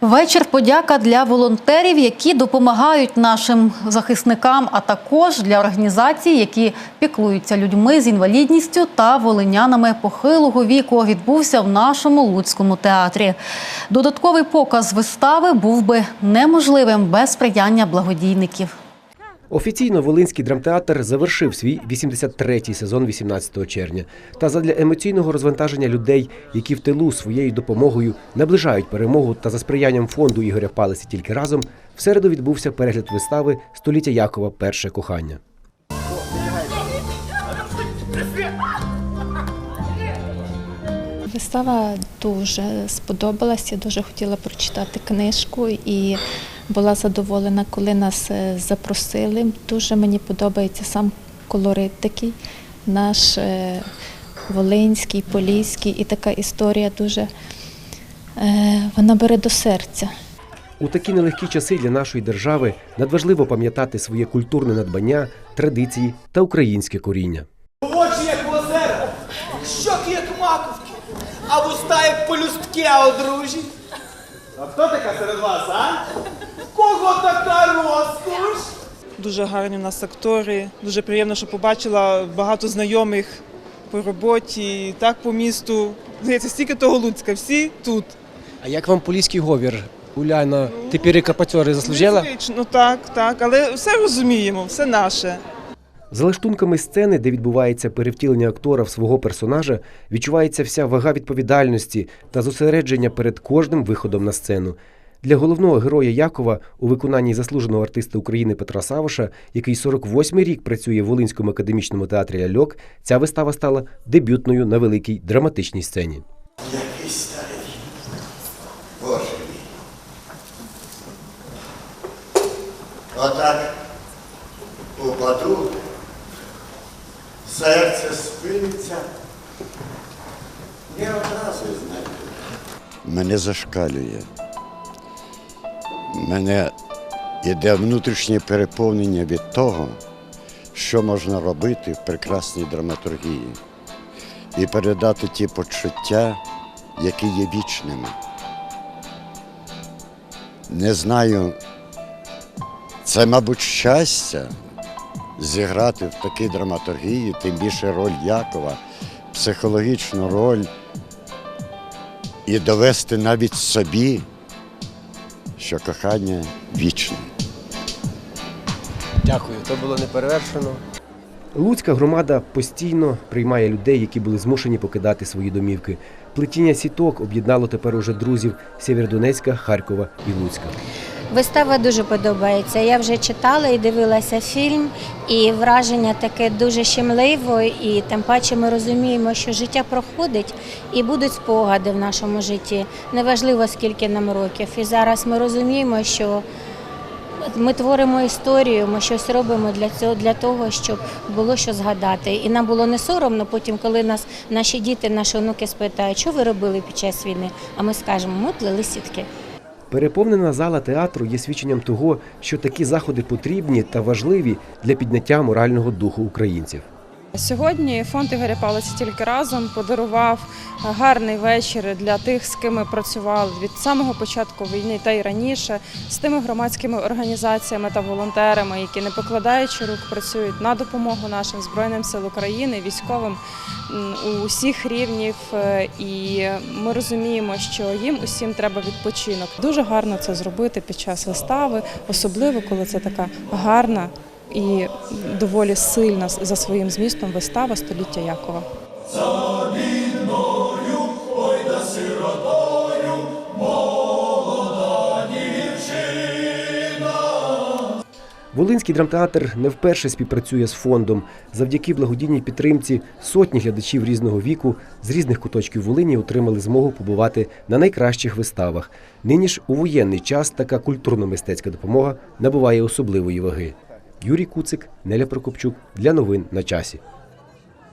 Вечір подяка для волонтерів, які допомагають нашим захисникам, а також для організацій, які піклуються людьми з інвалідністю та волинянами похилого віку, відбувся в нашому Луцькому театрі. Додатковий показ вистави був би неможливим без сприяння благодійників. Офіційно Волинський драмтеатр завершив свій 83-й сезон 18 червня. Та задля емоційного розвантаження людей, які в тилу своєю допомогою наближають перемогу та за сприянням фонду Ігоря Палиці тільки разом, в середу відбувся перегляд вистави Століття Якова Перше кохання. Вистава дуже сподобалась. Я дуже хотіла прочитати книжку і була задоволена, коли нас е, запросили. Дуже мені подобається сам колорит такий, наш е, волинський, поліський, і така історія дуже е, вона бере до серця. У такі нелегкі часи для нашої держави надважливо пам'ятати своє культурне надбання, традиції та українське коріння. Очі як озера, щоки як маковки, а вуста як полюстки а одружі. А хто така серед вас, а? Кого така розкош? Дуже гарні в нас актори. Дуже приємно, що побачила багато знайомих по роботі, так по місту. Здається, стільки того Луцька, всі тут. А як вам поліський говір? Уляна, ти перекопатьори заслужила? Незвично, так, так, але все розуміємо, все наше. За лаштунками сцени, де відбувається перевтілення актора в свого персонажа, відчувається вся вага відповідальності та зосередження перед кожним виходом на сцену. Для головного героя Якова у виконанні заслуженого артиста України Петра Савоша, який 48-й рік працює в Волинському академічному театрі Ляльок, ця вистава стала дебютною на великій драматичній сцені. Який старий. Боже мій. Отак упаду, серце спиниться. Не одразу знайду. Мене зашкалює. Мене іде внутрішнє переповнення від того, що можна робити в прекрасній драматургії і передати ті почуття, які є вічними. Не знаю, це, мабуть, щастя зіграти в такій драматургії, тим більше роль Якова, психологічну роль і довести навіть собі, що кохання вічне. Дякую, то було неперевершено. Луцька громада постійно приймає людей, які були змушені покидати свої домівки. Плетіння сіток об'єднало тепер уже друзів Сєвєродонецька, Харкова і Луцька. Вистава дуже подобається. Я вже читала і дивилася фільм, і враження таке дуже щемливо, і тим паче ми розуміємо, що життя проходить і будуть спогади в нашому житті. Неважливо, скільки нам років. І зараз ми розуміємо, що ми творимо історію, ми щось робимо для цього, для того, щоб було що згадати. І нам було не соромно потім, коли нас наші діти, наші онуки спитають, що ви робили під час війни. А ми скажемо, ми плели сітки. Переповнена зала театру є свідченням того, що такі заходи потрібні та важливі для підняття морального духу українців. Сьогодні фонд Ігоря Палиці тільки разом подарував гарний вечір для тих, з ким ми працювали від самого початку війни та й раніше, з тими громадськими організаціями та волонтерами, які не покладаючи рук працюють на допомогу нашим збройним сил України, військовим у усіх рівнів. Е, І ми розуміємо, що їм усім треба відпочинок. Дуже гарно це зробити під час вистави, особливо коли це така гарна. І доволі сильна за своїм змістом вистава століття Якова. Волинський драмтеатр не вперше співпрацює з фондом. Завдяки благодійній підтримці сотні глядачів різного віку з різних куточків Волині отримали змогу побувати на найкращих виставах. Нині ж у воєнний час така культурно-мистецька допомога набуває особливої ваги. Юрій Куцик, Неля Прокопчук для новин на часі.